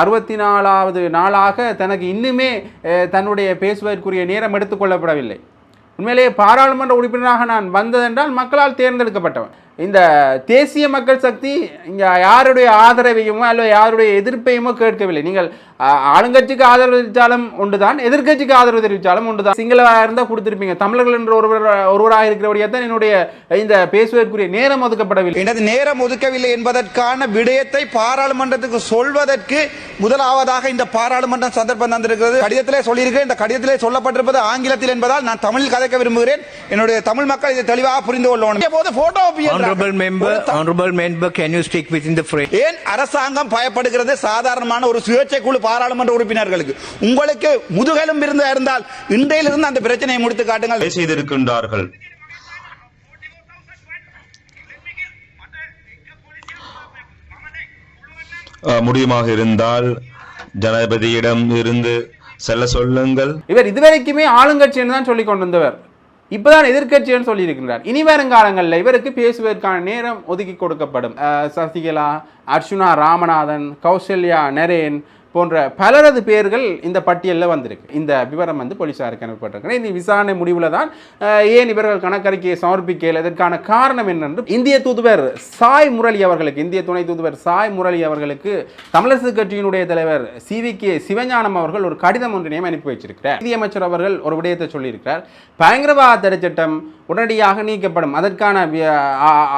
அறுபத்தி நாலாவது நாளாக தனக்கு இன்னுமே தன்னுடைய பேசுவதற்குரிய நேரம் எடுத்துக்கொள்ளப்படவில்லை உண்மையிலேயே பாராளுமன்ற உறுப்பினராக நான் வந்ததென்றால் மக்களால் தேர்ந்தெடுக்கப்பட்டவன். இந்த தேசிய மக்கள் சக்தி இங்கே யாருடைய ஆதரவையுமோ அல்லது யாருடைய எதிர்ப்பையுமோ கேட்கவில்லை. நீங்கள் ஆளுங்கட்சிக்கு ஆதரவு தெரிவித்தாலும் ஒன்றுதான் எதிர்க்கட்சிக்கு ஆதரவு தெரிவித்தாலும் ஒன்றுதான் சிங்களவாக இருந்தால் கொடுத்துருப்பீங்க. தமிழர்கள் என்ற ஒருவர் ஒருவராக இருக்கிறபடியாக தான் என்னுடைய இந்த பேசுவதற்குரிய நேரம் ஒதுக்கப்படவில்லை. எனது நேரம் ஒதுக்கவில்லை என்பதற்கான விடயத்தை பாராளுமன்றத்துக்கு சொல்வதற்கு முதலாவதாக இந்த பாராளுமன்றம் சந்தர்ப்பம் தந்திருக்கிறது. கடிதத்திலே சொல்லியிருக்கிறேன் இந்த கடிதத்திலே சொல்லப்பட்டிருப்பது ஆங்கிலத்தில் என்பதால் நான் தமிழில் கதைக்க விரும்புகிறேன். என்னுடைய தமிழ் மக்கள் இதை தெளிவாக புரிந்து கொள்ளணும். போது photo honorable member, can you stick within the frame? ஏன் அரசாங்கம் பயப்படுகிறது? சாதாரணமான ஒரு சுயேட்சை குழு பாராளுமன்ற உறுப்பினர்களுக்கு. உங்களுக்கு முதுகெலும் இருந்தா இருந்தால் இன்றையிலிருந்து அந்த பிரச்சனையை முடித்து காட்டுங்கள். செய்திருக்கின்றார்கள் முடியுமாக இருந்தால் ஜனாதிபதியிடம் இருந்து செல்ல சொல்லுங்கள். இவர் இதுவரைக்குமே ஆளுங்கட்சின்னு தான் சொல்லி கொண்டு வந்தவர் இப்பதான் எதிர்க்கட்சின்னு சொல்லியிருக்கிறார். இனி வருங்காலங்களில் இவருக்கு பேசுவதற்கான நேரம் ஒதுக்கி கொடுக்கப்படும். அஹ், சசிகலா அர்ச்சுனா ராமநாதன் கௌசல்யா நரேன் போன்ற பலரது பேர்கள் இந்த பட்டியலில் வந்திருக்கு. இந்த விவரம் வந்து போலீஸாருக்கு அனுப்பப்பட்டிருக்கு இந்த விசாரணை முடிவில் தான் ஏன் இவர்கள் கணக்கறிக்கையை சமர்ப்பிக்கல? இதற்கான காரணம் என்னென்று இந்திய தூதுவர் சாய் முரளி அவர்களுக்கு இந்திய துணை தூதுவர் சாய் முரளி அவர்களுக்கு தமிழரசு கட்சியினுடைய தலைவர் சி வி கே சிவஞானம் அவர்கள் ஒரு கடிதம் ஒன்றினையும் அனுப்பி வச்சிருக்கிறார். நிதியமைச்சர் அவர்கள் ஒரு விடயத்தை சொல்லியிருக்கிறார். பயங்கரவாத தடை சட்டம் உடனடியாக நீக்கப்படும். அதற்கான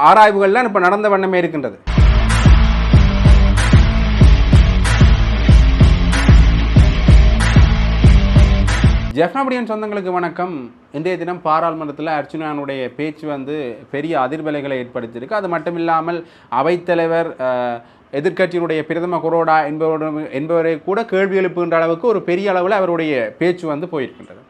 ஆராய்வுகள்லாம் இப்போ நடந்த வண்ணமே இருக்கின்றது. ஜெஃப்னாபடியன் சொந்தங்களுக்கு வணக்கம். இன்றைய தினம் பாராளுமன்றத்தில் அர்ச்சுனானுடைய பேச்சு வந்து பெரிய அதிர்வலைகளை ஏற்படுத்தியிருக்கு. அது மட்டும் இல்லாமல் அவைத்தலைவர் எதிர்கட்சியினுடைய எதிர்க்கட்சியினுடைய பிரதம குரோடா என்பவரும் என்பவரை கூட கேள்வி எழுப்புகின்ற அளவுக்கு ஒரு பெரிய அளவில் அவருடைய பேச்சு வந்து போயிருக்கின்றது.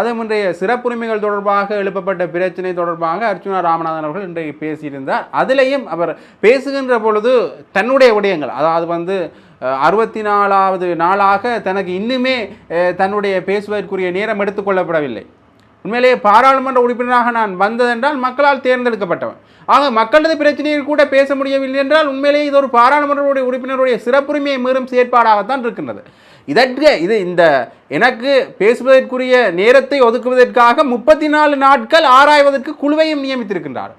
அதே முன்றைய சிறப்புரிமைகள் தொடர்பாக எழுப்பப்பட்ட பிரச்சனை தொடர்பாக அர்ச்சுனா ராமநாதன் அவர்கள் இன்றைக்கு பேசியிருந்தார். அதிலேயும் அவர் பேசுகின்ற பொழுது தன்னுடைய விடயங்கள் அதாவது வந்து அறுபத்தி நாலாவது நாளாக தனக்கு இன்னுமே தன்னுடைய பேசுவதற்குரிய நேரம் எடுத்துக்கொள்ளப்படவில்லை உண்மையிலேயே பாராளுமன்ற உறுப்பினராக நான் வந்ததென்றால் மக்களால் தேர்ந்தெடுக்கப்பட்டவன். ஆக மக்களது பிரச்சனையில் கூட பேச முடியவில்லை என்றால் உண்மையிலேயே இது ஒரு பாராளுமன்ற உறுப்பினருடைய சிறப்புரிமையை மீறும் செயற்பாடாகத்தான் இருக்கின்றது. இதற்கு இது இந்த எனக்கு பேசுவதற்குரிய நேரத்தை ஒதுக்குவதற்காக முப்பத்தி நாலு நாட்கள் ஆராய்வதற்கு குழுவையும் நியமித்திருக்கின்றார்.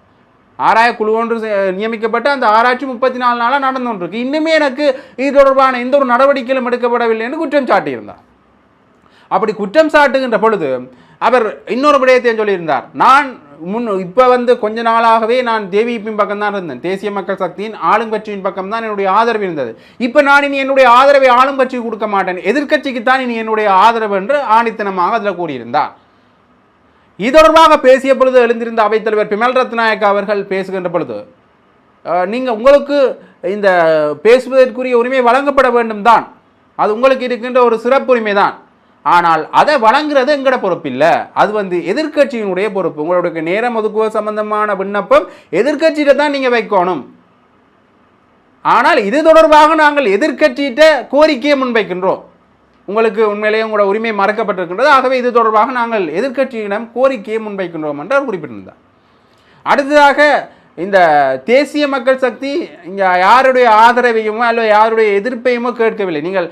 ஆராய குழு ஒன்று செ- நியமிக்கப்பட்டு அந்த ஆராய்ச்சி முப்பத்தி நாலு நாளாக நடந்து கொண்டிருக்கு இன்னுமே எனக்கு இது தொடர்பான எந்த ஒரு நடவடிக்கையிலும் எடுக்கப்படவில்லை என்று குற்றம் சாட்டியிருந்தார். அப்படி குற்றம் சாட்டுகின்ற பொழுது அவர் இன்னொரு விடயத்தையும் சொல்லியிருந்தார். நான் முன் இப்போ வந்து கொஞ்ச நாளாகவே நான் தேவியப்பின் பக்கம் தான் இருந்தேன். தேசிய மக்கள் சக்தியின் ஆளுங்கட்சியின் பக்கம் தான் என்னுடைய ஆதரவு இருந்தது. இப்போ நான் இனி என்னுடைய ஆதரவை ஆளுங்கட்சிக்கு கொடுக்க மாட்டேன். எதிர்க்கட்சிக்கு தான் இனி என்னுடைய ஆதரவு என்று ஆணித்தனமாக அதில் கூறியிருந்தார். இது தொடர்பாக பேசிய பொழுது எழுந்திருந்த அவைத்தலைவர் பிமல் ரத்நாயக் அவர்கள் பேசுகின்ற பொழுது நீங்கள் உங்களுக்கு இந்த பேசுவதற்குரிய உரிமை வழங்கப்பட வேண்டும் தான் அது உங்களுக்கு இருக்கின்ற ஒரு சிறப்பு உரிமை தான் ஆனால் அதை வழங்குறது எங்கட பொறுப்பு இல்லை அது வந்து எதிர்க்கட்சியினுடைய பொறுப்பு. உங்களுடைய நேரம் ஒதுக்குவ சம்பந்தமான விண்ணப்பம் எதிர்கட்சியில தான் நீங்கள் வைக்கணும். ஆனால் இது தொடர்பாக நாங்கள் எதிர்க்கட்சியிட்ட கோரிக்கையை முன்வைக்கின்றோம். உங்களுக்கு உண்மையிலேயே உங்களோட உரிமை மறக்கப்பட்டிருக்கின்றது. ஆகவே இது தொடர்பாக நாங்கள் எதிர்க்கட்சியிடம் கோரிக்கையை முன்வைக்கின்றோம் என்று அவர் குறிப்பிட்டிருந்தார். அடுத்ததாக இந்த தேசிய மக்கள் சக்தி இங்கே யாருடைய ஆதரவையுமோ அல்லது யாருடைய எதிர்ப்பையுமோ கேட்கவில்லை. நீங்கள்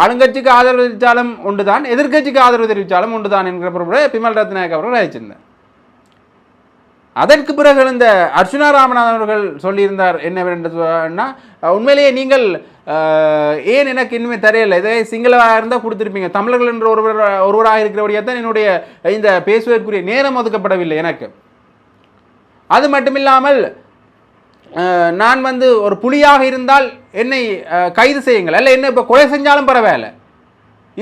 ஆளுங்கட்சிக்கு ஆதரவு தெரிவித்தாலும் ஒன்றுதான் எதிர்க்கட்சிக்கு ஆதரவு தெரிவித்தாலும் ஒன்றுதான் என்கிற பொருளை பிமல் ரத்நாயக் அவர்கள் அழைச்சிருந்தார். அதற்கு பிறகு இந்த அர்ச்சுனா ராமநாதன் அவர்கள் சொல்லியிருந்தார் என்னவென்று உண்மையிலேயே நீங்கள் ஏன் எனக்கு இனிமே தெரியல? இதே சிங்களவாக இருந்தால் கொடுத்துருப்பீங்க. தமிழர்கள் என்ற ஒருவர் ஒருவராக இருக்கிறபடியாக தான் என்னுடைய இந்த பேசுவதற்குரிய நேரம் ஒதுக்கப்படவில்லை எனக்கு. அது மட்டுமில்லாமல் இல்லாமல் நான் வந்து ஒரு புலியாக இருந்தால் என்னை கைது செய்யுங்கள். அல்ல என்ன இப்போ கொலை செஞ்சாலும் பரவாயில்ல.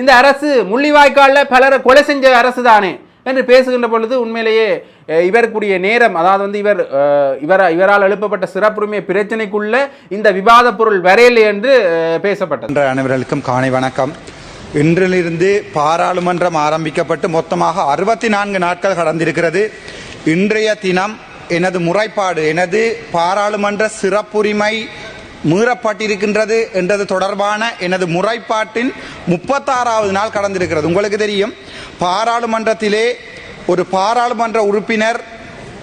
இந்த அரசு முள்ளிவாய்க்காலில் பலரை கொலை செஞ்ச அரசு தானே என்று பேசுகின்ற பொழுது உண்மையிலேயே இவருக்குரிய நேரம் அதாவது வந்து இவர் அஹ், இவர இவரால் எழுப்பப்பட்ட சிறப்புரிமை பிரச்சனைக்குள்ள இந்த விவாத பொருள் வரையில்லை என்று பேசப்பட்டது. என்ற அனைவர்களுக்கும் காணை வணக்கம். இன்றிலிருந்து பாராளுமன்றம் ஆரம்பிக்கப்பட்டு மொத்தமாக அறுபத்தி நான்கு நாட்கள் கடந்திருக்கிறது. இன்றைய தினம் எனது முறைப்பாடு எனது பாராளுமன்ற சிறப்புரிமை மீறப்பட்டிருக்கின்றது என்றது தொடர்பான எனது முறைப்பாட்டின் முப்பத்தாறாவது நாள் கடந்திருக்கிறது. உங்களுக்கு தெரியும் பாராளுமன்றத்திலே ஒரு பாராளுமன்ற உறுப்பினர்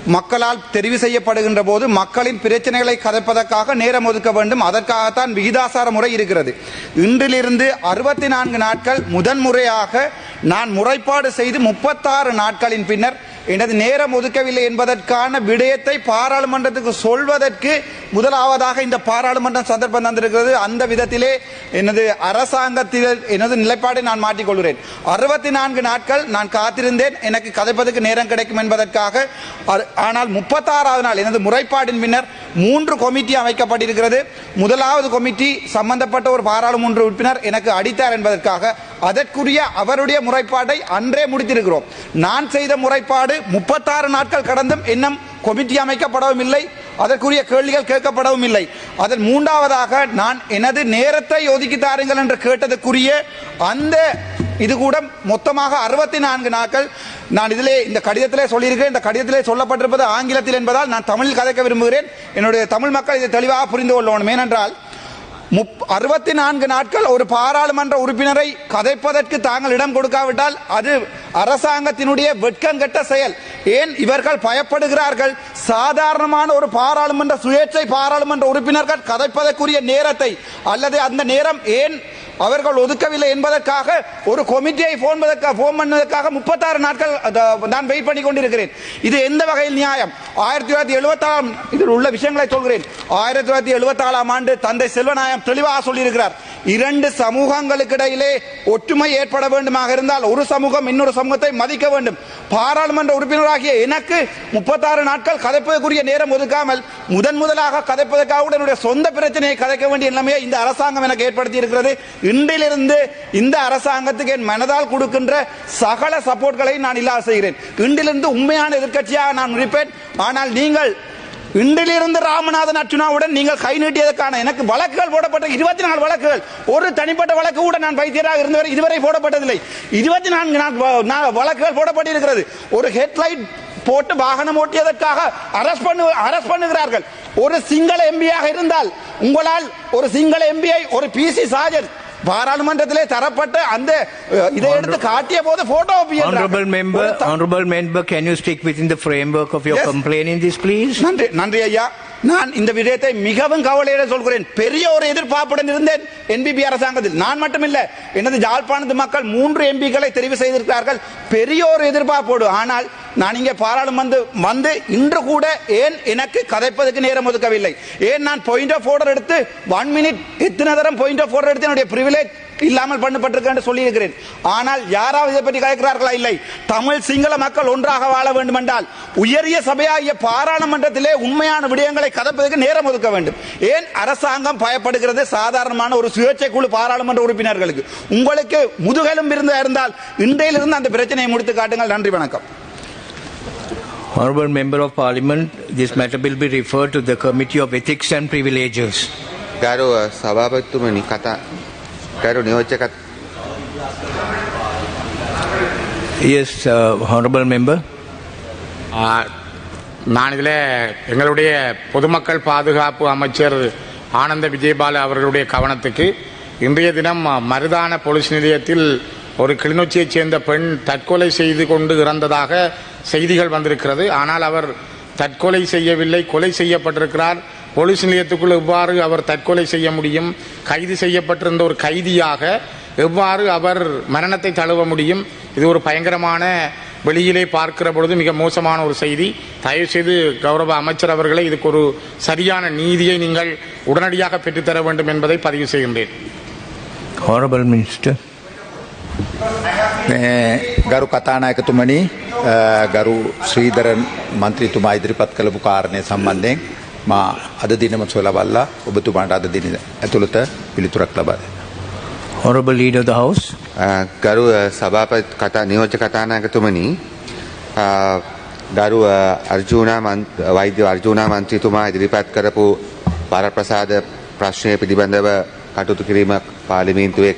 மக்களால் தெரிவு செய்யப்படுகின்ற போது மக்களின் பிரச்சனைகளை கதைப்பதற்காக நேரம் ஒதுக்க வேண்டும். அதற்காகத்தான் விகிதாசார முறை இருக்கிறது. இன்றிலிருந்து அறுபத்தி நான்கு நாட்கள் முதன்முறையாக நான் முறைப்பாடு செய்து முப்பத்தாறு நாட்களின் பின்னர் எனது நேரம் ஒதுக்கவில்லை என்பதற்கான விடயத்தை பாராளுமன்றத்துக்கு சொல்வதற்கு முதலாவதாக இந்த பாராளுமன்றம் சந்தர்ப்பம் தந்திருக்கிறது. அந்த விதத்திலே எனது அரசாங்கத்தில் எனது நிலைப்பாடை நான் மாற்றிக்கொள்கிறேன். அறுபத்தி நான்கு நாட்கள் நான் காத்திருந்தேன். எனக்கு கதைப்பதற்கு நேரம் கிடைக்கும் என்பதற்காக அ- ஆனால் முப்பத்தாறாவது நாள் எனது முறைப்பாடின் பின்னர் மூன்று கொமிட்டி அமைக்கப்பட்டிருக்கிறது. முதலாவது கொமிட்டி சம்பந்தப்பட்ட ஒரு பாராளுமன்ற உறுப்பினர் எனக்கு அடித்தார் என்பதற்காக அதற்குரிய அவருடைய முறைப்பாட்டை அன்றே முடித்திருக்கிறோம். நான் செய்த முறைப்பாடு முப்பத்தாறு நாட்கள் கடந்தும் இன்னும் கொமிட்டி அமைக்கப்படவும் இல்லை அதற்குரிய கேள்விகள் கேட்கப்படவும் இல்லை அதன் மூன்றாவதாக நான் எனது நேரத்தை ஒதுக்கி தாருங்கள் என்று கேட்டதற்குரிய அந்த இது கூட மொத்தமாக அறுபத்தி நான்கு நாட்கள் நான் இதிலே இந்த கடிதத்திலே சொல்லியிருக்கிறேன். இந்த கடிதத்திலே சொல்லப்பட்டிருப்பது ஆங்கிலத்தில் என்பதால் நான் தமிழில் கதைக்க விரும்புகிறேன். என்னுடைய தமிழ் மக்கள் இதை தெளிவாக புரிந்து கொள்ளணும். ஏனென்றால் அறுபத்தி நான்கு நாட்கள் ஒரு பாராளுமன்ற உறுப்பினரை கதைப்பதற்கு தாங்கள் இடம் கொடுக்காவிட்டால் அது அரசாங்கத்தினுடைய வெட்கங்கெட்ட செயல். ஏன் இவர்கள் பயப்படுகிறார்கள்? சாதாரணமான ஒரு பாராளுமன்ற சுயேட்சை பாராளுமன்ற உறுப்பினர்கள் கதைப்பதற்குரிய நேரத்தை அல்லது அந்த நேரம் ஏன் அவர்கள் ஒதுக்கவில்லை என்பதற்காக ஒரு கமிட்டியை போன் போன் பண்ணதற்காக முப்பத்தாறு நாட்கள் நான் வெயிட் பண்ணி கொண்டிருக்கிறேன். இது எந்த வகையில் நியாயம்? ஆயிரத்தி தொள்ளாயிரத்தி எழுபத்தாறாம் இதில் உள்ள விஷயங்களை சொல்கிறேன். ஆயிரத்தி தொள்ளாயிரத்தி எழுபத்தாறாம் ஆண்டு தந்தை செல்வநாயம் தெளிவாக சொல்லியிருக்கிறார். இரண்டு சமூகங்களுக்கு இடையிலே ஒற்றுமை ஏற்பட வேண்டுமாக இருந்தால் ஒரு சமூகம் இன்னொரு சமூகத்தை மதிக்க வேண்டும். பாராளுமன்ற உறுப்பினராகிய எனக்கு முப்பத்தாறு நாட்கள் கதைப்பதற்குரிய நேரம் ஒதுக்காமல் முதன் முதலாக கதைப்பதற்காக என்னுடைய சொந்த பிரச்சனையை கதைக்க வேண்டிய நிலைமையை இந்த அரசாங்கம் எனக்கு ஏற்படுத்தி இருக்கிறது இன்றிலிருந்து இந்த அரசாங்கத்துக்கு என் மனதால் கொடுக்கின்ற சகல சப்போர்ட்களை நான் இல்லாத செய்கிறேன். இன்றிலிருந்து உண்மையான எதிர்க்கட்சியாக நான் இருப்பேன். ஆனால் நீங்கள் இன்றிலிருந்து ராமநாதன் அர்ஜுனாவுடன் நீங்கள் கை நீட்டியதற்கான எனக்கு வழக்குகள் போடப்பட்ட இருபத்தி நாலு வழக்குகள். ஒரு தனிப்பட்ட வழக்கு கூட நான் வைத்தியராக இருந்தவரை இதுவரை போடப்பட்டதில்லை. இருபத்தி நான்கு நான் வ- வழக்குகள் போடப்பட்டிருக்கிறது. ஒரு ஹெட்லைட் போட்டு வாகனம் ஓட்டியதற்காக அரஸ்ட் பண்ணு அரஸ்ட் பண்ணுகிறார்கள். ஒரு சிங்கள எம்பியாக இருந்தால் உங்களால் ஒரு சிங்கள எம்பியை ஒரு பிசி சாஜன் பாராளுமன்றத்திலே தரப்பட்ட அந்த இதை எடுத்து காட்டிய போது photo Honorable member, honorable member, can you stick within the framework of your Yes. complaint in this, please? நன்றி நன்றி ஐயா நான் இந்த விடயத்தை மிகவும் கவலையுடன் சொல்கிறேன். பெரிய ஒரு எதிர்பார்ப்புடன் இருந்தேன் என்பிபி அரசாங்கத்தில். நான் மட்டுமில்ல எனது ஜாழ்ப்பாணத்து மக்கள் மூன்று எம்பிக்களை தெரிவு செய்திருக்கிறார்கள். பெரிய ஒரு எதிர்பார்ப்போடு. ஆனால் நான் இங்கே பாராளுமன்ற வந்து இன்று கூட ஏன் எனக்கு கதைப்பதற்கு நேரம் ஒதுக்கவில்லை? ஏன் நான் பாயிண்ட் ஆஃப் ஆர்டர் எடுத்து ஒன் மினிட் எத்தனை தரம் பாயிண்ட் ஆஃப் ஆர்டர் எடுத்து என்னுடைய பிரிவிலேஜ் இல்லாமல் பண்ணப்பட்டிருக்க என்று சொல்லியிருக்கிறேன் ஆனால் யாராவது இதை பற்றி கலைக்கிறார்களா இல்லை தமிழ் சிங்கள மக்கள் ஒன்றாக வாழ வேண்டும் என்றால் உயரிய சபையாகிய பாராளுமன்றத்திலே உண்மையான விடயங்களை கதப்பதற்கு நேரம் ஒதுக்க வேண்டும் ஏன் அரசாங்கம் பயப்படுகிறது சாதாரணமான ஒரு சுயேட்சை குழு பாராளுமன்ற உறுப்பினர்களுக்கு உங்களுக்கு முதுகெலும் இருந்தா இருந்தால் இன்றையிலிருந்து அந்த பிரச்சனையை முடித்து காட்டுங்கள் நன்றி வணக்கம் Honorable member of parliament, this matter will be referred to the Committee of Ethics and Privileges. ගරු සභාපතිතුමනි කතා Kairuni Ochakat. Yes honourable member நான் இதில் எங்களுடைய பொதுமக்கள் பாதுகாப்பு அமைச்சர் ஆனந்த விஜயபால அவர்களுடைய கவனத்துக்கு இன்றைய தினம் மருதான பொலிஸ் நிலையத்தில் ஒரு கிளிநொச்சியைச் சேர்ந்த பெண் தற்கொலை செய்து கொண்டு இறந்ததாக செய்திகள் வந்திருக்கிறது ஆனால் அவர் தற்கொலை செய்யவில்லை கொலை செய்யப்பட்டிருக்கிறார் போலீஸ் நிலையத்துக்குள் எவ்வாறு அவர் தற்கொலை செய்ய முடியும் கைது செய்யப்பட்டிருந்த ஒரு கைதியாக எவ்வாறு அவர் மரணத்தை தழுவ முடியும் இது ஒரு பயங்கரமான வெளியிலே பார்க்கிற பொழுது மிக மோசமான ஒரு செய்தி தயவு செய்து கௌரவ அமைச்சர் அவர்களை இதுக்கு ஒரு சரியான நீதியை நீங்கள் உடனடியாக பெற்றுத்தர வேண்டும் என்பதை பதிவு செய்கின்றேன் Honorable Minister. මේ ගරු කතානායකතුමනි අ, ගරු ශ්‍රීධරන් මන්ත්‍රීතුමා ඉදිරිපත් කළපු කාරණය සම්බන්ධයෙන් මා අද දිනම සොලබල්ලා ඔබතුමාට අද දින ඇතුළත පිළිතුරක් ලබා දෙන්න. Honorable Leader of the House. ගරු සභාපත් කතා නියෝජ්‍ය කතානායකතුමනි අ, ගරු අර්ජුනා මන්- වෛද්‍ය අර්ජුනා මන්ත්‍රීතුමා ඉදිරිපත් කරපු පරප්‍රසාද ප්‍රශ්නය පිළිබඳව කටයුතු කිරීමක් පාලිමේන්තුවේ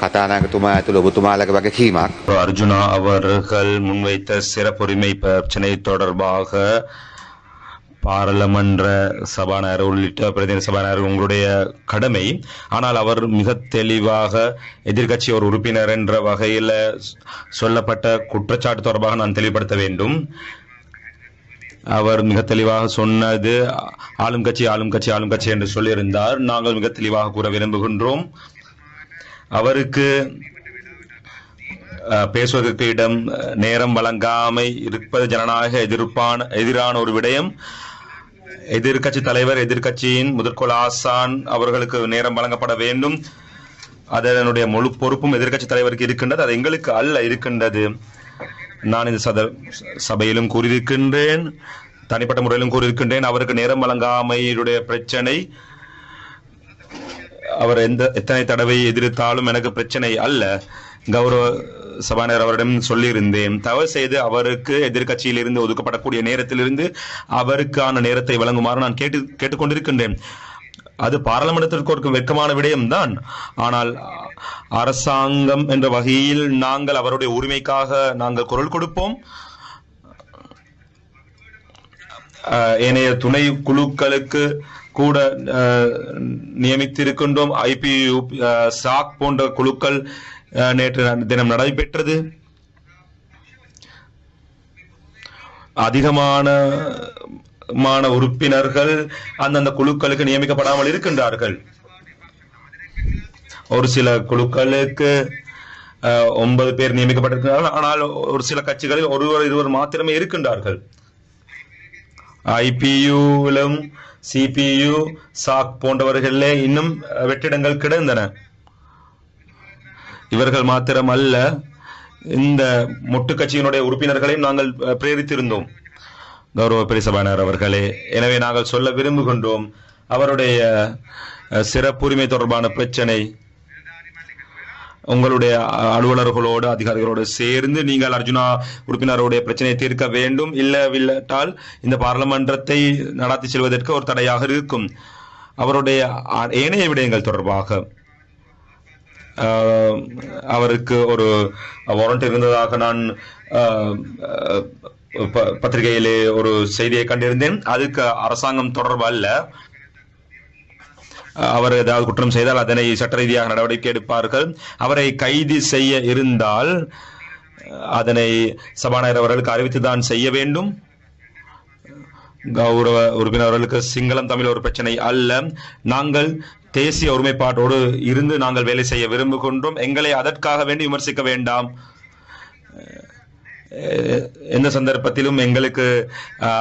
කතානායකතුමා ඇතුළු ඔබතුමාලක වගකීමක් அர்ஜுனா அவர்கள் முன்வைத்த சிறப்புரிமை பிரச்சனை தொடர்பாக பாராளுமன்ற சபாநாயகர் உள்ளிட்ட பிரதிநிதி சபாநாயகர் உங்களுடைய கடமை. ஆனால் அவர் மிக தெளிவாக எதிர்க்கட்சி ஒரு உறுப்பினர் என்ற வகையில் சொல்லப்பட்ட குற்றச்சாட்டு தொடர்பாக நான் தெளிவுபடுத்த வேண்டும். அவர் மிக தெளிவாக சொன்னது ஆளும் கட்சி ஆளும் கட்சி ஆளும் கட்சி என்று சொல்லியிருந்தார். நாங்கள் மிக தெளிவாக கூற விரும்புகின்றோம். அவருக்கு பேசுவதற்கு இடம் நேரம் வழங்காமை இருப்பது ஜனநாயக எதிர்ப்பான எதிரான ஒரு விடயம். எதிர்க்கட்சி தலைவர் எதிர்க்கட்சியின் முதற்கோள் ஆசான் அவர்களுக்கு நேரம் வழங்கப்பட வேண்டும். அதனுடைய முழு பொறுப்பும் எதிர்கட்சி தலைவருக்கு இருக்கின்றது. அது எங்களுக்கு அல்ல இருக்கின்றது. நான் இந்த சத சபையிலும் கூறியிருக்கின்றேன் தனிப்பட்ட முறையிலும் கூறியிருக்கின்றேன். அவருக்கு நேரம் வழங்காமையுடைய பிரச்சனை அவர் எந்த எத்தனை தடவை எதிர்த்தாலும் எனக்கு பிரச்சனை அல்ல. கௌரவ சபாநாயகர் அவரிடம் சொல்லியிருந்தேன். தவறு செய்து அவருக்கு எதிர்க்கட்சியில் இருந்து ஒதுக்கப்படக்கூடிய நேரத்திலிருந்து அவருக்கான நேரத்தை வழங்குமாறு நான் கேட்டு கேட்டுக்கொண்டிருக்கின்றேன். அது பாராளுமன்றத்திற்கு ஒரு வெட்கமான விடயம்தான். ஆனால் அரசாங்கம் என்ற வகையில் நாங்கள் அவருடைய உரிமைக்காக நாங்கள் குரல் கொடுப்போம். ஏனைய துணை குழுக்களுக்கு கூட நியமித்திருக்கின்றோம். ஐபியு சாக் போன்ற குழுக்கள் நேற்று தினம் நடைபெற்றது. அதிகமான மான உறுப்பினர்கள் அந்தந்த குழுக்களுக்கு நியமிக்கப்படாமல் இருக்கின்றார்கள். ஒரு சில குழுக்களுக்கு ஒன்பது பேர் நியமிக்கப்பட்டிருக்கிறார்கள். ஆனால் ஒரு சில கட்சிகளில் ஒருவர் இருவர் மாத்திரமே இருக்கின்றார்கள். ஐபியுவிலும் சிபியு சாக் போன்றவர்களே இன்னும் வெற்றிடங்கள் கிடந்தன. இவர்கள் மாத்திரம் அல்ல இந்த மொட்டு கட்சியினுடைய உறுப்பினர்களையும் நாங்கள் பிரேரித்திருந்தோம். கௌரவ பெரியசபானார் அவர்களே எனவே நாங்கள் சொல்ல விரும்புகின்றோம் அவருடைய சிறப்புரிமை தொடர்பான பிரச்சனை உங்களுடைய அலுவலர்களோடு அதிகாரிகளோடு சேர்ந்து நீங்கள் அர்ஜுனா உறுப்பினருடைய பிரச்சனையை தீர்க்க வேண்டும் இல்லவில்லாட்டால் இந்த பாராளுமன்றத்தை நடாத்தி செல்வதற்கு ஒரு தடையாக இருக்கும். அவருடைய அ- ஏனைய விடயங்கள் தொடர்பாக அவருக்கு ஒரு வாரண்ட் இருந்ததாக நான் ப- பத்திரிகையிலே ஒரு செய்தியை கண்டிருந்தேன். அதுக்கு அரசாங்கம் தொடர்பு அல்ல. அவர் ஏதாவது குற்றம் செய்தால் அதனை சட்ட ரீதியாக நடவடிக்கை எடுப்பார்கள். அவரை கைது செய்ய இருந்தால் அதனை சபாநாயகர் அவர்களுக்கு அறிவித்துதான் செய்ய வேண்டும். கௌரவ உறுப்பினர்களுக்கு சிங்களம் தமிழ் ஒரு பிரச்சனை அல்ல. நாங்கள் தேசிய ஒருமைப்பாட்டோடு இருந்து நாங்கள் வேலை செய்ய விரும்புகின்றோம். எங்களை அதற்காக வேண்டி விமர்சிக்க வேண்டாம். எந்த சந்தர்ப்பத்திலும் எங்களுக்கு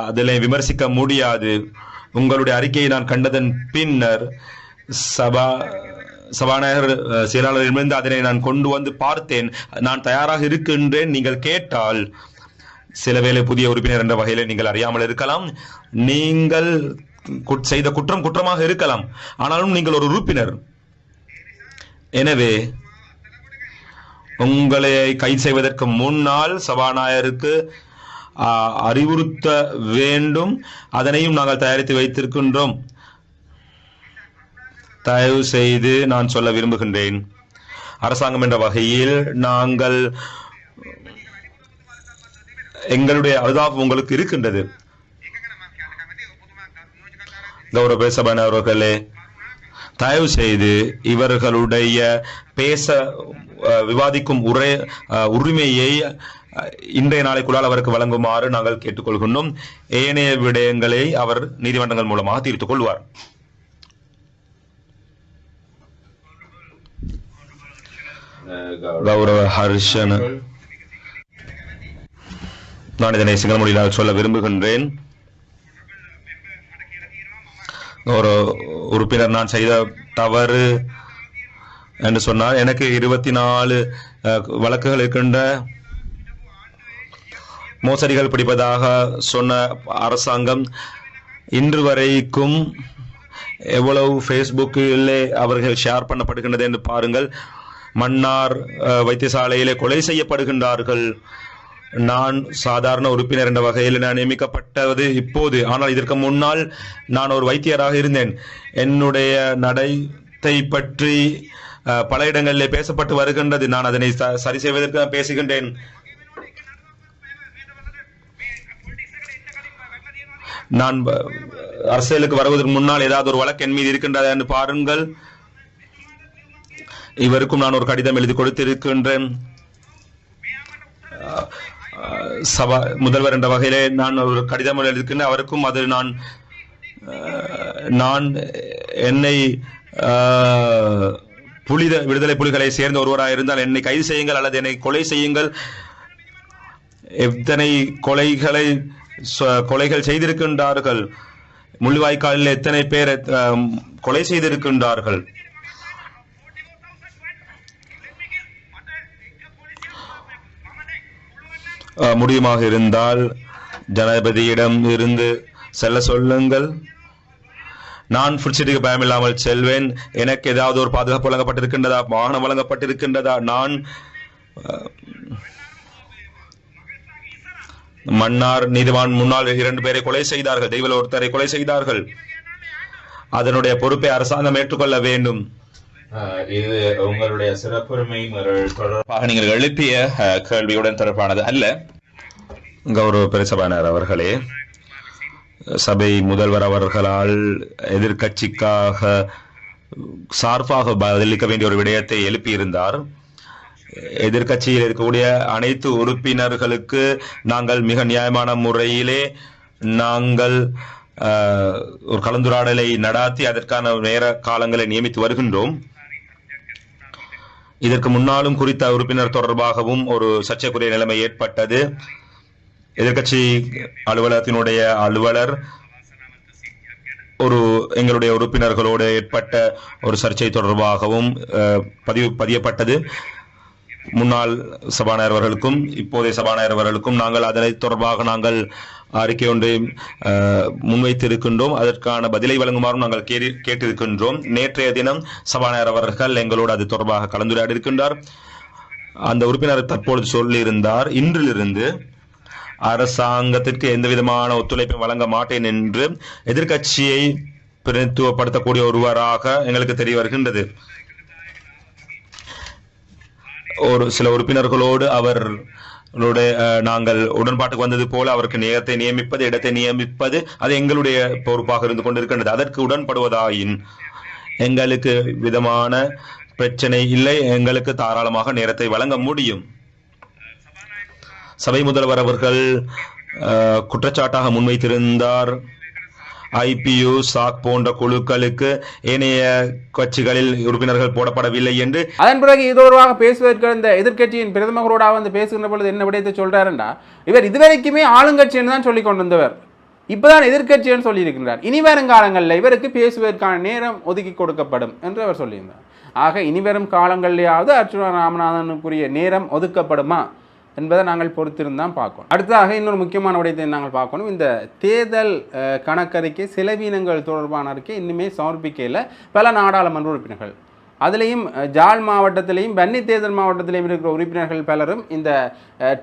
அதில் விமர்சிக்க முடியாது. உங்களுடைய அறிக்கையை நான் கண்டதன் பின்னர் சபா சபாநாயகர் அஹ், செயலாளரிடமிருந்து அதனை நான் கொண்டு வந்து பார்த்தேன். நான் தயாராக இருக்கின்றேன். நீங்கள் கேட்டால் சில வேளை புதிய உறுப்பினர் என்ற வகையில் நீங்கள் அறியாமல் இருக்கலாம். நீங்கள் குட்- செய்த குற்றம் குற்றமாக இருக்கலாம். ஆனாலும் நீங்கள் ஒரு உறுப்பினர். எனவே உங்களை கைது செய்வதற்கு முன்னால் சபாநாயகருக்கு அறிவுறுத்த வேண்டும். அதனையும் நாங்கள் தயாரித்து வைத்திருக்கின்றோம். தயவு செய்து நான் சொல்ல விரும்புகின்றேன். அரசாங்கம் என்ற வகையில் நாங்கள் எங்களுடைய அனுதாபம் உங்களுக்கு இருக்கின்றது. கௌரவ அவர்களே தயவு செய்து இவர்களுடைய பேச விவாதிக்கும் உரை உரிமையை இன்றைய நாளைக்குள்ளால் அவருக்கு வழங்குமாறு நாங்கள் கேட்டுக்கொள்கின்றோம். ஏனைய விடயங்களை அவர் நீதிமன்றங்கள் மூலமாக தீர்த்துக் கொள்வார். கௌரவ ஹர்ஷன். நான் இதனை சிங்கள மொழியில் சொல்ல விரும்புகின்றேன். ஒரு உறுப்பினர் நான் செய்த தவறு என்று சொன்னார் எனக்கு இருபத்தி நாலு வழக்குகள் இருக்கின்ற மோசடிகள் பிடிப்பதாக சொன்ன அரசாங்கம் இன்று வரைக்கும் எவ்வளவு ஃபேஸ்புக்கிலே அவர்கள் ஷேர் பண்ணப்படுகின்றது என்று பாருங்கள். மன்னார் வைத்தியசாலையிலே கொலை செய்யப்படுகின்றார்கள். நான் சாதாரண உறுப்பினர் என்ற வகையில் நான் நியமிக்கப்பட்டது இப்போது. ஆனால் இதற்கு முன்னால் நான் ஒரு வைத்தியராக இருந்தேன். என்னுடைய நடத்தை பற்றி பல இடங்களிலே பேசப்பட்டு வருகின்றது. நான் அதனை சரி செய்வதற்கு நான் பேசுகின்றேன். நான் அரசியலுக்கு வருவதற்கு முன்னால் ஏதாவது ஒரு வழக்கு என் மீது இருக்கின்றதா என்று பாருங்கள். இவருக்கும் நான் ஒரு கடிதம் எழுதி கொடுத்திருக்கின்றேன். சபா முதல்வர் என்ற வகையிலே நான் ஒரு கடிதம் எழுதியிருக்கின்றேன் அவருக்கும் அது நான் நான் என்னை புலித விடுதலை புலிகளை சேர்ந்த ஒருவராக இருந்தால் என்னை கைது செய்யுங்கள் அல்லது என்னை கொலை செய்யுங்கள். எத்தனை கொலைகளை கொலைகள் செய்திருக்கின்றார்கள்? முள்ளிவாய்க்காலில் எத்தனை பேர் கொலை செய்திருக்கின்றார்கள்? முடியுமாக இருந்தால் ஜனாதிபதியிடம் இருந்து செல்ல சொல்லுங்கள். நான் ஃபுட்சிட்டிக்கு பயமில்லாமல் செல்வேன். எனக்கு ஏதாவது ஒரு பாதுகாப்பு வழங்கப்பட்டிருக்கின்றதா? வாகனம் வழங்கப்பட்டிருக்கின்றதா? நான் மன்னார் நீதிவான் முன்னாள் இரண்டு பேரை கொலை செய்தார்கள். தெய்வல ஒருத்தரை கொலை செய்தார்கள். அதனுடைய பொறுப்பை அரசாங்கம் ஏற்றுக்கொள்ள வேண்டும். இது உங்களுடைய சிறப்புரிமை தொடர்பாக நீங்கள் எழுப்பிய கேள்வியுடன் தொடர்பானது அல்ல. கௌரவ பெருசபானார் அவர்களே சபை முதல்வர் அவர்களால் எதிர்க்கட்சிக்காக சார்பாக பதிலளிக்க வேண்டிய ஒரு விடயத்தை எழுப்பியிருந்தார். எதிர்க்கட்சியில் இருக்கக்கூடிய அனைத்து உறுப்பினர்களுக்கு நாங்கள் மிக நியாயமான முறையிலே நாங்கள் ஆஹ், ஒரு கலந்துரையாடலை நடாத்தி அதற்கான நேர காலங்களை நியமித்து வருகின்றோம். இதற்கு முன்னாலும் குறித்த உறுப்பினர் தொடர்பாகவும் ஒரு சர்ச்சைக்குரிய நிலைமை ஏற்பட்டது. எதிர்க்கட்சி அலுவலகத்தினுடைய அலுவலர் ஒரு எங்களுடைய உறுப்பினர்களோடு ஏற்பட்ட ஒரு சர்ச்சை தொடர்பாகவும் அஹ், பதிவு பதியப்பட்டது. முன்னாள் சபாநாயகர் அவர்களுக்கும் இப்போதைய சபாநாயகர் அவர்களுக்கும் நாங்கள் அதனை தொடர்பாக நாங்கள் அறிக்கை ஒன்றை முன்வைத்திருக்கின்றோம். அதற்கான பதிலை வழங்குமாறும் நாங்கள் கேட்டிருக்கின்றோம். நேற்றைய தினம் சபாநாயகர் அவர்கள் எங்களோடு அது தொடர்பாக கலந்துரையாடி இருக்கின்றார் அந்த உறுப்பினர் தற்பொழுது சொல்லியிருந்தார் இன்றிலிருந்து அரசாங்கத்திற்கு எந்த விதமான ஒத்துழைப்பையும் வழங்க மாட்டேன் என்று எதிர்க்கட்சியை பிரதித்துவப்படுத்தக்கூடிய ஒருவராக எங்களுக்கு தெரிய வருகின்றது. ஒரு சில உறுப்பினர்களோடு அவர் நாங்கள் உடன்பாட்டுக்கு வந்தது போல அவருக்கு நேரத்தை நியமிப்பது இடத்தை நியமிப்பது அது எங்களுடைய பொறுப்பாக இருந்து கொண்டிருக்கின்றது. அதற்கு உடன்படுவதாயின் எங்களுக்கு விதமான பிரச்சனை இல்லை. எங்களுக்கு தாராளமாக நேரத்தை வழங்க முடியும். சபை முதல்வர் அவர்கள் அஹ், குற்றச்சாட்டாக முன்வைத்திருந்தார். ஐபியு சாக் போன்ற குழுக்களுக்கு ஏனைய கட்சிகளில் உறுப்பினர்கள் போடப்படவில்லை என்று அதன் பிறகு இது பேசுவதற்கு இந்த எதிர்க்கட்சியின் பிரதமரோட வந்து பேசுகின்ற பொழுது என்ன விடயத்தை சொல்றாருண்டா இவர் இதுவரைக்குமே ஆளுங்கட்சின்னு தான் சொல்லி கொண்டிருந்தவர். வந்தவர் இப்பதான் சொல்லியிருக்கின்றார். இனி வரும் காலங்களில் இவருக்கு பேசுவதற்கான நேரம் ஒதுக்கி கொடுக்கப்படும் என்று அவர் சொல்லியிருந்தார். ஆக இனி வரும் காலங்களிலேயாவது அர்ச்சுனா ராமநாதனுக்குரிய நேரம் ஒதுக்கப்படுமா? என்பதை நாங்கள் பொறுத்திருந்தான் பார்க்கணும். அடுத்ததாக இன்னொரு முக்கியமான விடயத்தை நாங்கள் பார்க்கணும். இந்த தேர்தல் கணக்கறிக்கை செலவீனங்கள் தொடர்பான அறிக்கை இன்னுமே சமர்ப்பிக்கையில் பல நாடாளுமன்ற உறுப்பினர்கள் அதுலேயும் ஜாழ் மாவட்டத்திலையும் பன்னி தேர்தல் மாவட்டத்திலையும் இருக்கிற உறுப்பினர்கள் பலரும் இந்த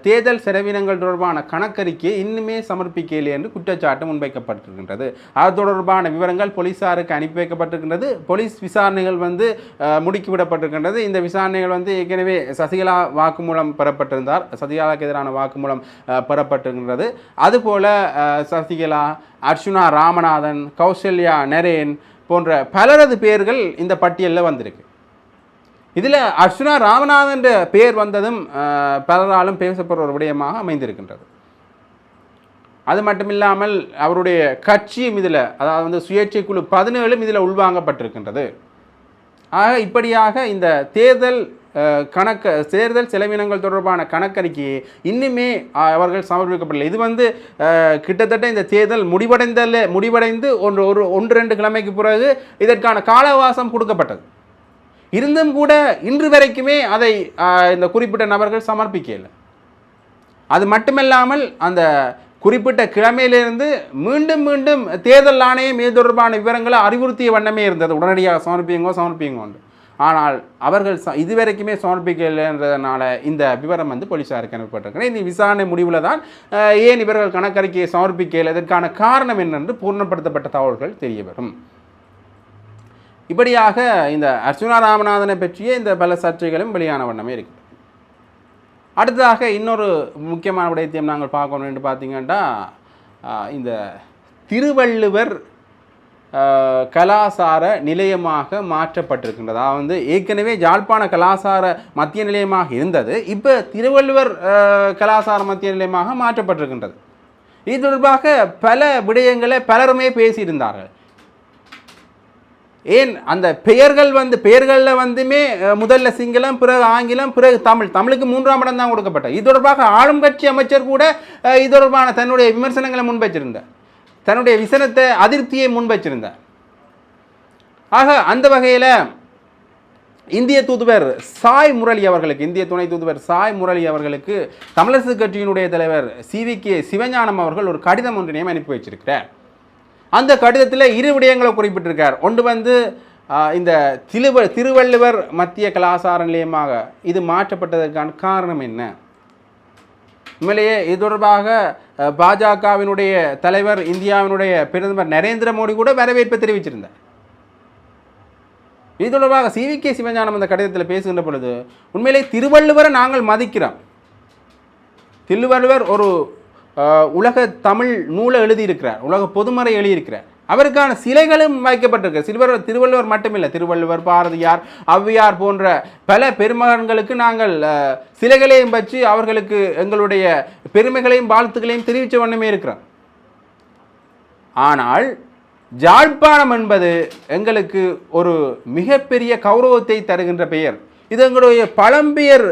தேர்தல் செலவினங்கள் தொடர்பான கணக்கறிக்கையை இன்னுமே சமர்ப்பிக்கவில்லை என்று குற்றச்சாட்டு முன்வைக்கப்பட்டிருக்கின்றது. அது தொடர்பான விவரங்கள் போலீசாருக்கு அனுப்பி வைக்கப்பட்டிருக்கின்றது. போலீஸ் விசாரணைகள் வந்து முடுக்கிவிடப்பட்டிருக்கின்றது இந்த விசாரணைகள் வந்து ஏற்கனவே சசிகலா வாக்குமூலம் பெறப்பட்டிருந்தார். சசிகலாவுக்கு எதிரான வாக்குமூலம் பெறப்பட்டிருக்கின்றது. அதுபோல சசிகலா அர்ச்சுனா ராமநாதன் கௌசல்யா நரேன் போன்ற பலரது பேர்கள் இந்த பட்டியலில் வந்திருக்கு. இதில் அர்ச்சுனா ராமநாதன் பெயர் வந்ததும் பலராலும் பேசப்படுற ஒரு விடயமாக அமைந்திருக்கின்றது. அது மட்டும் இல்லாமல் அவருடைய கட்சியும் இதில் அதாவது வந்து சுயேட்சை குழு பதினேழும் இதில் உள்வாங்கப்பட்டிருக்கின்றது. ஆக இப்படியாக இந்த தேர்தல் கணக்கு தேர்தல் செலவினங்கள் தொடர்பான கணக்கறிக்கையை இன்னுமே அவர்கள் சமர்ப்பிக்கப்படலை இது வந்து கிட்டத்தட்ட இந்த தேர்தல் முடிவடைந்தல முடிவடைந்து ஒன்று ஒரு ஒன்று ரெண்டு கிழமைக்கு பிறகு இதற்கான கால அவகாசம் கொடுக்கப்பட்டது. இருந்தும் கூட இன்று வரைக்குமே அதை இந்த குறிப்பிட்ட நபர்கள் சமர்ப்பிக்கல. அது மட்டுமல்லாமல் அந்த குறிப்பிட்ட கிழமையிலிருந்து மீண்டும் மீண்டும் தேர்தல் ஆணையம் இது தொடர்பான விவரங்களை அறிவுறுத்திய வண்ணமே இருந்தது. உடனடியாக சமர்ப்பியுங்கோ சமர்ப்பியுங்கோண்டு. ஆனால் அவர்கள் ச இதுவரைக்குமே சமர்ப்பிக்கலைன்றதுனால இந்த விவரம் வந்து போலீஸாருக்கு அனுப்பப்பட்டிருக்கிறது. இந்த விசாரணை முடிவில் தான் ஏன் இவர்கள் கணக்கறிக்கையை சமர்ப்பிக்கல? இதற்கான காரணம் என்னென்று பூர்ணப்படுத்தப்பட்ட தகவல்கள் தெரிய வரும் இப்படியாக இந்த அர்ச்சுனா ராமநாதனை பற்றிய இந்த பல சர்ச்சைகளும் வெளியான வண்ணமே இருக்கு. அடுத்ததாக இன்னொரு முக்கியமான விடயத்தையும் நாங்கள் பார்க்கணும் என்று பார்த்தீங்கன்னா இந்த திருவள்ளுவர் கலாசார நிலையமாக மாற்றப்பட்டிருக்கின்றது. அதாவது ஏற்கனவே ஜாழ்ப்பாண கலாசார மத்திய நிலையமாக இருந்தது இப்போ திருவள்ளுவர் கலாசார மத்திய நிலையமாக மாற்றப்பட்டிருக்கின்றது. இது தொடர்பாக பல விடயங்களை பலருமே பேசியிருந்தார்கள். ஏன் அந்த பெயர்கள் வந்து பெயர்களில் வந்துமே முதல்ல சிங்களம் பிறகு ஆங்கிலம் பிறகு தமிழ். தமிழுக்கு மூன்றாம் இடம் தான் கொடுக்கப்பட்டது இது தொடர்பாக ஆளும் கட்சி அமைச்சர் கூட இது தொடர்பான தன்னுடைய விமர்சனங்களை முன்வைச்சிருந்தார். தன்னுடைய விசனத்தை அதிருப்தியை முன்வைச்சிருந்தார். ஆக அந்த வகையில் இந்திய தூதுவர் சாய் முரளி அவர்களுக்கு இந்திய துணை தூதுவர் சாய் முரளி அவர்களுக்கு தமிழரசு கட்சியினுடைய தலைவர் சிவி கே சிவஞானம் அவர்கள் ஒரு கடிதம் ஒன்றினையும் அனுப்பி வச்சிருக்கிறார். அந்த கடிதத்தில் இரு விடயங்களை குறிப்பிட்டிருக்கார். ஒன்று வந்து இந்த திருவ திருவள்ளுவர் மத்திய கலாசார நிலையமாக இது மாற்றப்பட்டதற்கான காரணம் என்ன? உண்மையிலேயே இது தொடர்பாக பாஜகவினுடைய தலைவர் இந்தியாவினுடைய பிரதமர் நரேந்திர மோடி கூட வரவேற்பை தெரிவிச்சிருந்தார். இது தொடர்பாக சிவி கே சிவஞானம் அந்த கடிதத்தில் பேசுகின்ற பொழுது உண்மையிலே திருவள்ளுவரை நாங்கள் மதிக்கிறோம். திருவள்ளுவர் ஒரு உலக தமிழ் நூலை எழுதியிருக்கிறார். உலக பொதுமறை எழுதியிருக்கிறார். அவருக்கான சிலைகளும் வைக்கப்பட்டிருக்கு சிறுவர் திருவள்ளுவர் மட்டுமில்லை. திருவள்ளுவர் பாரதியார் ஔவையார் போன்ற பல பெருமகன்களுக்கு நாங்கள் சிலைகளையும் வச்சு அவர்களுக்கு எங்களுடைய பெருமைகளையும் வாழ்த்துக்களையும் தெரிவித்த வண்ணமே இருக்கிறோம். ஆனால் ஜாழ்ப்பாணம் என்பது எங்களுக்கு ஒரு மிகப்பெரிய கௌரவத்தை தருகின்ற பெயர். இது எங்களுடைய பழம்பெயர்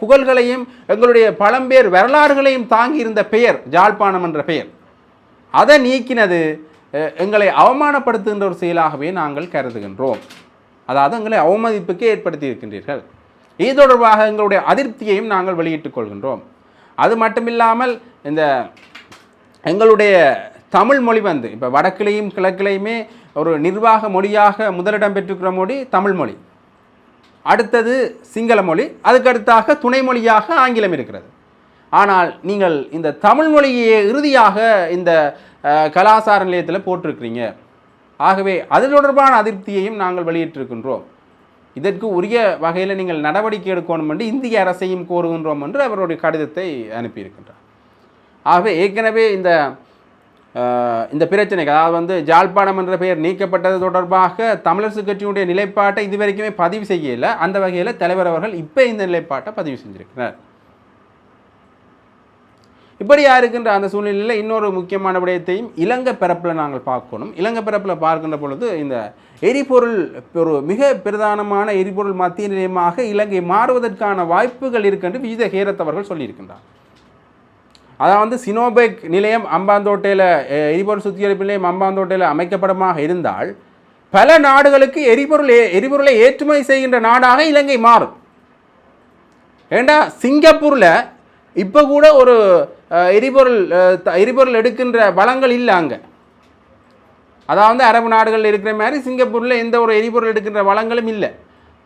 புகழ்களையும் எங்களுடைய பழம்பெயர் வரலாறுகளையும் தாங்கி இருந்த பெயர் ஜாழ்ப்பாணம் என்ற பெயர். அதை நீக்கினது எங்களை அவமானப்படுத்துகின்ற ஒரு செயலாகவே நாங்கள் கருதுகின்றோம். அதாவது எங்களை அவமதிப்புக்கு ஏற்படுத்தி இருக்கின்றீர்கள். இது தொடர்பாக எங்களுடைய அதிருப்தியையும் நாங்கள் வெளியிட்டுக் கொள்கின்றோம். அது மட்டுமில்லாமல் இந்த எங்களுடைய தமிழ் மொழி வந்து இப்போ வடக்கிலையும் கிழக்கிலையுமே ஒரு நிர்வாக மொழியாக முதலிடம் பெற்றிருக்கிற மொழி தமிழ் மொழி. அடுத்தது சிங்கள மொழி அதுக்கடுத்தாக துணை மொழியாக ஆங்கிலம் இருக்கிறது. ஆனால் நீங்கள் இந்த தமிழ் மொழியை இறுதியாக இந்த கலாசார நிலையத்தில் போட்டிருக்கிறீங்க. ஆகவே அது தொடர்பான அதிருப்தியையும் நாங்கள் வெளியிட்டிருக்கின்றோம். இதற்கு உரிய வகையில் நீங்கள் நடவடிக்கை எடுக்கணும் என்று இந்திய அரசையும் கோருகின்றோம் என்று அவருடைய கடிதத்தை அனுப்பியிருக்கின்றார். ஆகவே ஏற்கனவே இந்த இந்த பிரச்சனைக்கு அதாவது வந்து ஜாழ்ப்பாணம் என்ற பெயர் நீக்கப்பட்டது தொடர்பாக தமிழரசு கட்சியினுடைய நிலைப்பாட்டை இதுவரைக்குமே பதிவு செய்யல. அந்த வகையில் தலைவர் அவர்கள் இப்போ இந்த நிலைப்பாட்டை பதிவு செஞ்சிருக்கிறார். இப்படியா இருக்கின்ற அந்த சூழ்நிலையில் இன்னொரு முக்கியமான விடயத்தையும் இலங்கை பிறப்பில் நாங்கள் பார்க்கணும். இலங்கை பிறப்பில் பார்க்கின்ற பொழுது இந்த எரிபொருள் ஒரு மிக பிரதானமான எரிபொருள் மத்திய நிலையமாக இலங்கை மாறுவதற்கான வாய்ப்புகள் இருக்கின்ற விஜித ஹேரத் அவர்கள் சொல்லியிருக்கின்றார். அதான் வந்து சினோபெக் நிலையம் அம்பாந்தோட்டையில் எரிபொருள் சுத்திகரிப்பு நிலையம் அம்பாந்தோட்டையில் அமைக்கப்படமாக இருந்தால் பல நாடுகளுக்கு எரிபொருள் எரிபொருளை ஏற்றுமதி செய்கின்ற நாடாக இலங்கை மாறும். ஏண்டா சிங்கப்பூரில் இப்போ கூட ஒரு எரிபொருள் த- எரிபொருள் எடுக்கின்ற வளங்கள் இல்லை அங்கே. அதாவது அரபு நாடுகளில் இருக்கிற மாதிரி சிங்கப்பூரில் எந்த ஒரு எரிபொருள் எடுக்கின்ற வளங்களும் இல்லை.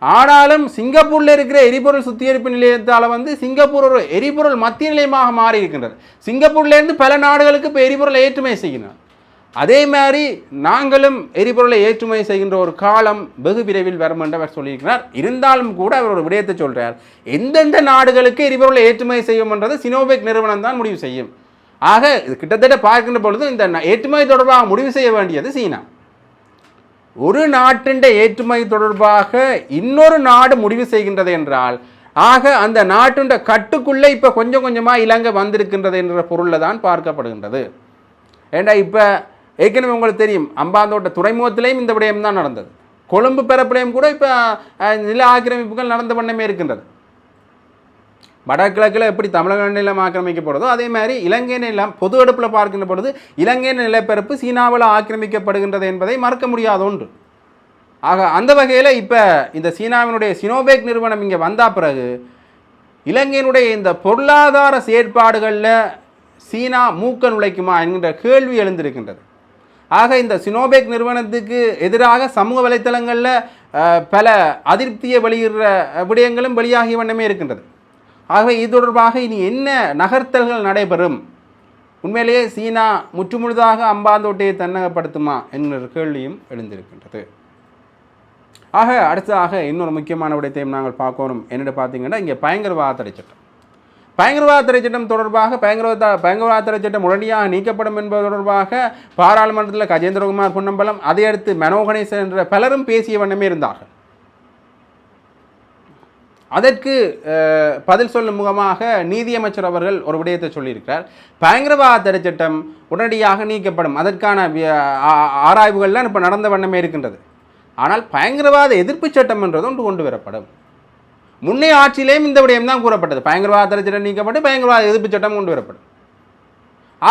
ஆனாலும் சிங்கப்பூரில் இருக்கிற எரிபொருள் சுத்திகரிப்பு நிலையத்தால் வந்து சிங்கப்பூர் ஒரு எரிபொருள் மத்திய நிலையமாக மாறி இருக்கின்றது. சிங்கப்பூர்லேருந்து பல நாடுகளுக்கு இப்போ எரிபொருளை ஏற்றுமதி செய்கின்றனர். அதே மாதிரி நாங்களும் எரிபொருளை ஏற்றுமதி செய்கின்ற ஒரு காலம் வெகு விரைவில் வரும் என்று அவர் சொல்லியிருக்கிறார். இருந்தாலும் கூட அவர் ஒரு விடயத்தை சொல்கிறார் எந்தெந்த நாடுகளுக்கு எரிபொருளை ஏற்றுமதி செய்யும்ன்றது சினோபெக் நிறுவனம் தான் முடிவு செய்யும். ஆக இது கிட்டத்தட்ட பார்க்கின்ற பொழுது இந்த ஏற்றுமதி தொடர்பாக முடிவு செய்ய வேண்டியது சீனா. ஒரு நாட்டின் ஏற்றுமதி தொடர்பாக இன்னொரு நாடு முடிவு செய்கின்றது என்றால் ஆக அந்த நாட்டுண்ட கட்டுக்குள்ளே இப்போ கொஞ்சம் கொஞ்சமாக இலங்கை வந்திருக்கின்றது என்ற பொருளில் தான் பார்க்கப்படுகின்றது. ஏண்டா இப்போ ஏற்கனவே உங்களுக்கு தெரியும் அம்பாந்தோட்ட துறைமுகத்திலையும் இந்த விடயம் தான் நடந்தது. கொழும்பு பரப்புலையும் கூட இப்போ நில ஆக்கிரமிப்புகள் நடந்த பண்ணமே இருக்கின்றது. வடகிழக்கில் எப்படி தமிழக நிலம் ஆக்கிரமிக்கப்படுதோ அதே மாதிரி இலங்கை நிலம் பொது அடுப்பில் பார்க்கின்ற பொழுது இலங்கை நிலப்பரப்பு சீனாவில் ஆக்கிரமிக்கப்படுகின்றது என்பதை மறக்க முடியாத ஒன்று. ஆக அந்த வகையில் இப்போ இந்த சீனாவினுடைய சினோபேக் நிறுவனம் இங்கே வந்த பிறகு இலங்கையினுடைய இந்த பொருளாதார செயற்பாடுகளில் சீனா மூக்க நுழைக்குமா என்கின்ற கேள்வி எழுந்திருக்கின்றது. ஆக இந்த சினோபேக் நிறுவனத்துக்கு எதிராக சமூக வலைத்தளங்களில் பல அதிருப்தியை வெளியிடுற விடயங்களும் வெளியாகிய வண்ணமே இருக்கின்றது. ஆகவே இது தொடர்பாக இனி என்ன நகர்த்தல்கள் நடைபெறும்? உண்மையிலேயே சீனா முற்றுமுழுதாக அம்பாந்தோட்டையை தன்னகப்படுத்துமா என்கிற கேள்வியும் எழுந்திருக்கின்றது. ஆக அடுத்ததாக இன்னொரு முக்கியமான விடயத்தையும் நாங்கள் பார்க்கணும். என்னென்னு பார்த்தீங்கன்னா இங்கே பயங்கரவாத தடை சட்டம். பயங்கரவாத தடை சட்டம் தொடர்பாக பயங்கரவாத பயங்கரவாத தடை சட்டம் உடனடியாக நீக்கப்படும் என்பது தொடர்பாக பாராளுமன்றத்தில் கஜேந்திரகுமார் பொன்னம்பலம் அதையடுத்து மனோகணேசன் என்ற பலரும் பேசிய வண்ணமே இருந்தார்கள். அதற்கு பதில் சொல்லும் முகமாக நீதியமைச்சர் அவர்கள் ஒரு விடயத்தை சொல்லியிருக்கிறார். பயங்கரவாத தடை சட்டம் உடனடியாக நீக்கப்படும். அதற்கான ஆராய்வுகள்லாம் இப்போ நடந்த வண்ணமே இருக்கின்றது. ஆனால் பயங்கரவாத எதிர்ப்பு சட்டம் என்றது ஒன்று கொண்டு வரப்படும். முன்னே ஆட்சியிலேயும் இந்த விடயம் தான் கூறப்பட்டது. பயங்கரவாத தடை சட்டம் நீக்கப்பட்டு பயங்கரவாத எதிர்ப்பு சட்டம் கொண்டு வரப்படும்.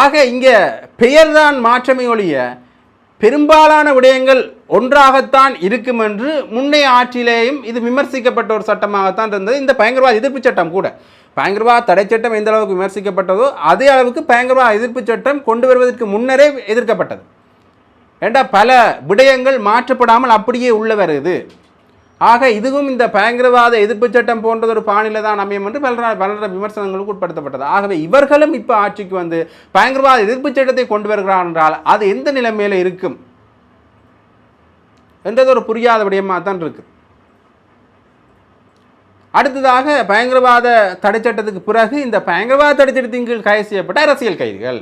ஆக இங்கே பெயர்தான் மாற்றமே ஒழிய பெரும்பாலான விடயங்கள் ஒன்றாகத்தான் இருக்கும் என்று முன்னைய ஆட்சியிலேயும் இது விமர்சிக்கப்பட்ட ஒரு சட்டமாகத்தான் இருந்தது. இந்த பயங்கரவாத எதிர்ப்பு சட்டம் கூட. பயங்கரவாத தடை சட்டம் எந்த அளவுக்கு விமர்சிக்கப்பட்டதோ அதே அளவுக்கு பயங்கரவாத எதிர்ப்பு சட்டம் கொண்டு வருவதற்கு முன்னரே எதிர்க்கப்பட்டது. ஏண்டா பல விடயங்கள் மாற்றப்படாமல் அப்படியே உள்ள வருது. ஆக இதுவும் இந்த பயங்கரவாத எதிர்ப்பு சட்டம் போன்றது ஒரு பாணியில் தான் அமையும் என்று பல பல விமர்சனங்களுக்கு உட்படுத்தப்பட்டது. ஆகவே இவர்களும் இப்போ ஆட்சிக்கு வந்து பயங்கரவாத எதிர்ப்பு சட்டத்தை கொண்டு வருகிறார் என்றால் அது எந்த நிலைமையில் இருக்கும்? என்றது ஒரு புரியாத விடயமாக தான் இருக்கு. அடுத்ததாக பயங்கரவாத தடை சட்டத்துக்கு பிறகு இந்த பயங்கரவாத தடை சட்டத்தின் கீழ் கைது செய்யப்பட்ட அரசியல் கைதிகள்.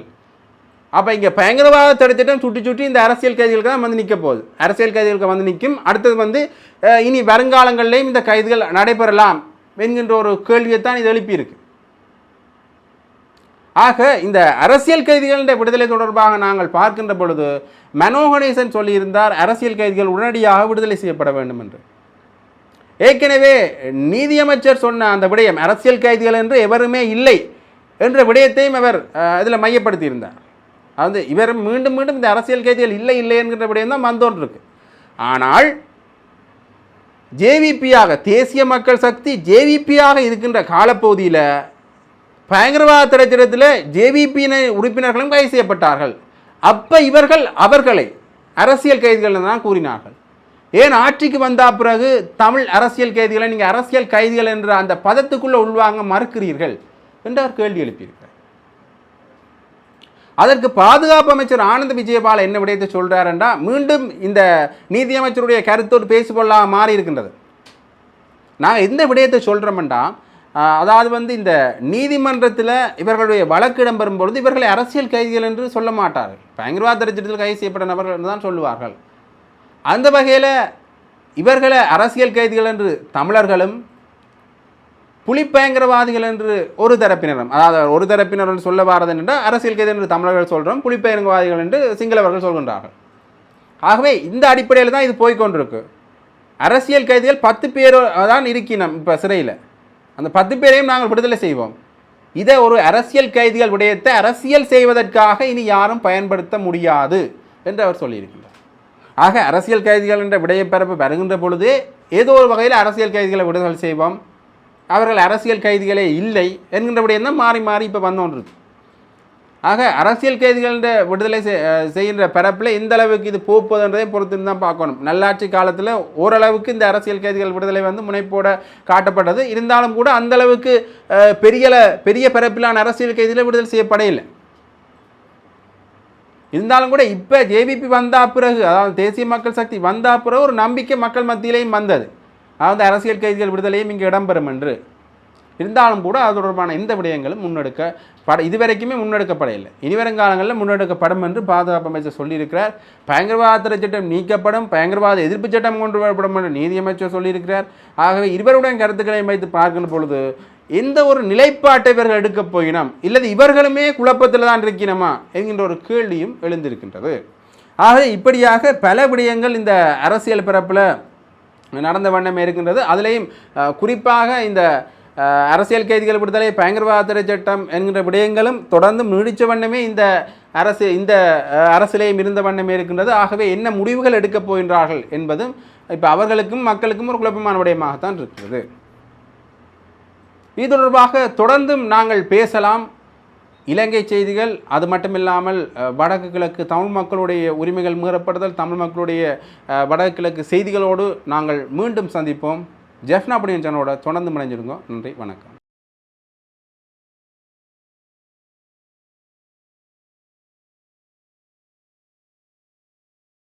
அப்போ இங்கே பயங்கரவாத தடுத்திட்டம் சுட்டி சுட்டி இந்த அரசியல் கைதிகளுக்கு தான் வந்து நிற்க போகுது. அரசியல் கைதிகளுக்கு வந்து நிற்கும் அடுத்தது வந்து இனி வருங்காலங்களிலேயும் இந்த கைதுகள் நடைபெறலாம் என்கின்ற ஒரு கேள்வியை தான் இது எழுப்பியிருக்கு. ஆக இந்த அரசியல் கைதிகளின் விடுதலை தொடர்பாக நாங்கள் பார்க்கின்ற பொழுது மனோகணேசன் சொல்லியிருந்தார் அரசியல் கைதிகள் உடனடியாக விடுதலை செய்யப்பட வேண்டும் என்று ஏற்கனவே நீதியமைச்சர் சொன்ன அந்த விடயம் அரசியல் கைதிகள் என்று எவருமே இல்லை என்ற விடயத்தையும் அவர் இதில் மையப்படுத்தியிருந்தார். அது இவர் மீண்டும் மீண்டும் இந்த அரசியல் கைதிகள் இல்லை இல்லை என்கின்ற விடயம் தான் வந்தோன் இருக்கு ஆனால் ஜேவிபியாக தேசிய மக்கள் சக்தி ஜேவிபியாக இருக்கின்ற காலப்பகுதியில் பயங்கரவாத திரைச்சட்டத்தில் ஜேவிபியின உறுப்பினர்களும் கைது செய்யப்பட்டார்கள். அப்போ இவர்கள் அவர்களை அரசியல் கைதிகள் தான் கூறினார்கள். ஏன் ஆட்சிக்கு வந்த பிறகு தமிழ் அரசியல் கைதிகளை நீங்கள் அரசியல் கைதிகள் என்ற அந்த பதத்துக்குள்ளே உள்வாங்க மறுக்கிறீர்கள்? என்று அவர் கேள்வி எழுப்பியிருக்கிறார். அதற்கு பாதுகாப்பு அமைச்சர் ஆனந்த் விஜயபால என்ன விடயத்தை சொல்றாருன்றா மீண்டும் இந்த நீதியமைச்சருடைய கருத்தோடு பேசிக்கொள்ளாக மாறி இருக்கின்றது. நாங்கள் எந்த விடயத்தை சொல்கிறோம்டா அதாவது வந்து இந்த நீதிமன்றத்தில் இவர்களுடைய வழக்கு இடம்பெறும் பொழுது இவர்களை அரசியல் கைதிகள் என்று சொல்ல மாட்டார்கள். பயங்கரவாத திட்டத்தில் கைது செய்யப்பட்ட நபர்கள் என்று தான் சொல்லுவார்கள். அந்த வகையில் இவர்களை அரசியல் கைதிகள் என்று தமிழர்களும் புலிப்பயங்கரவாதிகள் என்று ஒரு தரப்பினரும் அதாவது ஒரு தரப்பினர் என்று சொல்ல வாரது என்றால் அரசியல் கைது என்று தமிழர்கள் சொல்கிறோம் புலிப்பயங்கரவாதிகள் என்று சிங்களவர்கள் சொல்கின்றார்கள். ஆகவே இந்த அடிப்படையில் தான் இது போய்க்கொண்டிருக்கு. அரசியல் கைதிகள் பத்து பேர் தான் இருக்கினோம் இப்போ சிறையில். அந்த பத்து பேரையும் நாங்கள் விடுதலை செய்வோம். இதை ஒரு அரசியல் கைதிகள் விடயத்தை அரசியல் செய்வதற்காக இனி யாரும் பயன்படுத்த முடியாது என்று அவர் சொல்லியிருக்கின்றார். ஆக அரசியல் கைதிகள் என்ற விடையப்பரப்பு வருகின்ற பொழுது ஏதோ ஒரு வகையில் அரசியல் கைதிகளை விடுதலை செய்வோம். அவர்கள் அரசியல் கைதிகளே இல்லை என்கின்றபடியே தான் மாறி மாறி இப்போ வந்தோன்றது. ஆக அரசியல் கைதிகளின் விடுதலை செய்- செய்கின்ற பரப்பில் இந்த அளவுக்கு இது போப்பதுன்றதை பொறுத்து தான் பார்க்கணும். நல்லாட்சி காலத்தில் ஓரளவுக்கு இந்த அரசியல் கைதிகள் விடுதலை வந்து முனைப்போட காட்டப்பட்டது. இருந்தாலும் கூட அந்த அளவுக்கு பெரிய பெரிய பரப்பிலான அரசியல் கைதிகளை விடுதலை செய்யப்படையில்லை. இருந்தாலும் கூட இப்போ ஜேபிபி வந்தா பிறகு அதாவது தேசிய மக்கள் சக்தி வந்தா பிறகு ஒரு நம்பிக்கை மக்கள் மத்தியிலையும் வந்தது. அதாவது அரசியல் கைதிகள் விடுதலையும் இங்கே இடம்பெறும் என்று. இருந்தாலும் கூட அது தொடர்பான எந்த விடயங்களும் முன்னெடுக்க பட இதுவரைக்குமே முன்னெடுக்கப்படவில்லை. இனி வருங்காலங்களில் முன்னெடுக்கப்படும் என்று பாதுகாப்பு அமைச்சர் சொல்லியிருக்கிறார். பயங்கரவாத சட்டம் நீக்கப்படும் பயங்கரவாத எதிர்ப்பு சட்டம் கொண்டு வரப்படும் என்று நீதியமைச்சர் சொல்லியிருக்கிறார். ஆகவே இருவருடைய கருத்துக்களை வைத்து பார்க்கும் பொழுது எந்த ஒரு நிலைப்பாட்டை இவர்கள் எடுக்கப் போயினோம்? இல்லது இவர்களுமே குழப்பத்தில் தான் இருக்கிறோமா என்கின்ற ஒரு கேள்வியும் எழுந்திருக்கின்றது. ஆகவே இப்படியாக பல விடயங்கள் இந்த அரசியல் பிறப்பில் நடந்த வண்ணமே இருக்கின்றது. அதுலேயும் குறிப்பாக இந்த அரசியல் கைதிகள் விடுதலை பயங்கரவாத தடை சட்டம் என்கின்ற விடயங்களும் தொடர்ந்து நீடித்த வண்ணமே இந்த அரசு இந்த அரசிலேயும் இருந்த வண்ணமே இருக்கின்றது. ஆகவே என்ன முடிவுகள் எடுக்கப் போகின்றார்கள் என்பதும் இப்போ அவர்களுக்கும் மக்களுக்கும் ஒரு குழப்பமான விடயமாகத்தான் இருக்கிறது. இது தொடர்பாக தொடர்ந்தும் நாங்கள் பேசலாம். இலங்கை செய்திகள் அது மட்டுமில்லாமல் இல்லாமல் வடக்கு கிழக்கு தமிழ் மக்களுடைய உரிமைகள் மீறப்படுதல் தமிழ் மக்களுடைய வடக்கு கிழக்கு செய்திகளோடு நாங்கள் மீண்டும் சந்திப்போம். ஜெஃப்னா அப்படின் சேனலோட தொடர்ந்து முனைஞ்சிருங்க நன்றி வணக்கம்.